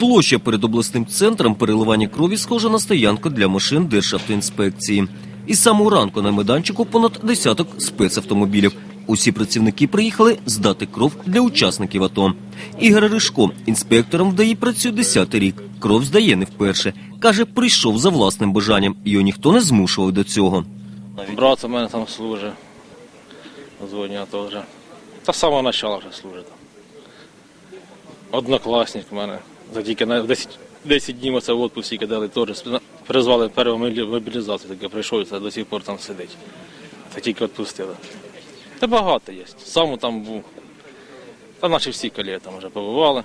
Площа перед обласним центром переливання крові схожа на стоянку для машин Державтоінспекції. Із самого ранку на майданчику понад десяток спецавтомобілів. Усі працівники приїхали здати кров для учасників АТО. Ігор Ришко, інспектором вдає працює 10 рік. Кров здає не вперше. Каже, прийшов за власним бажанням. Його ніхто не змушував до цього. Брат у мене там служить. Дзвоня теж. Та з самого початку вже служить. Однокласник у мене. За тільки на 10, 10 днів оце в отпуск тільки дали теж. Призвали першу мобілі- мобілізацію, таке прийшов, це до сих пор там сидить. Це тільки відпустили. Та багато є. Сам там був. Та наші всі колеги там вже побували.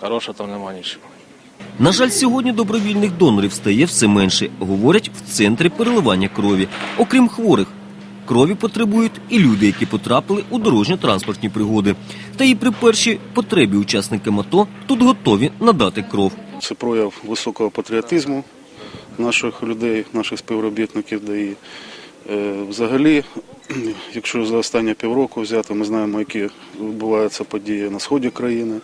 Хорошого там нема нічого. На жаль, сьогодні добровільних донорів стає все менше, говорять в центрі переливання крові. Окрім хворих, крові потребують і люди, які потрапили у дорожньо-транспортні пригоди. Та і при першій потребі учасникам АТО тут готові надати кров. Це прояв високого патріотизму наших людей, наших співробітників ДАІ. Е, Взагалі, якщо за останні півроку взяти, ми знаємо, які відбуваються події на сході країни.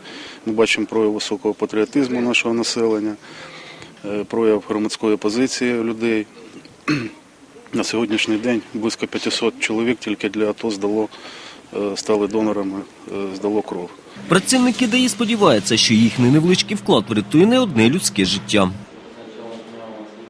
Ми бачимо прояв високого патріотизму нашого населення, е, прояв громадської позиції людей. На сьогоднішній день близько 500 чоловік тільки для АТО здало, е, стали донорами, е, здало кров. Працівники ДАІ сподіваються, що їхній невеличкий вклад врятує не одне людське життя.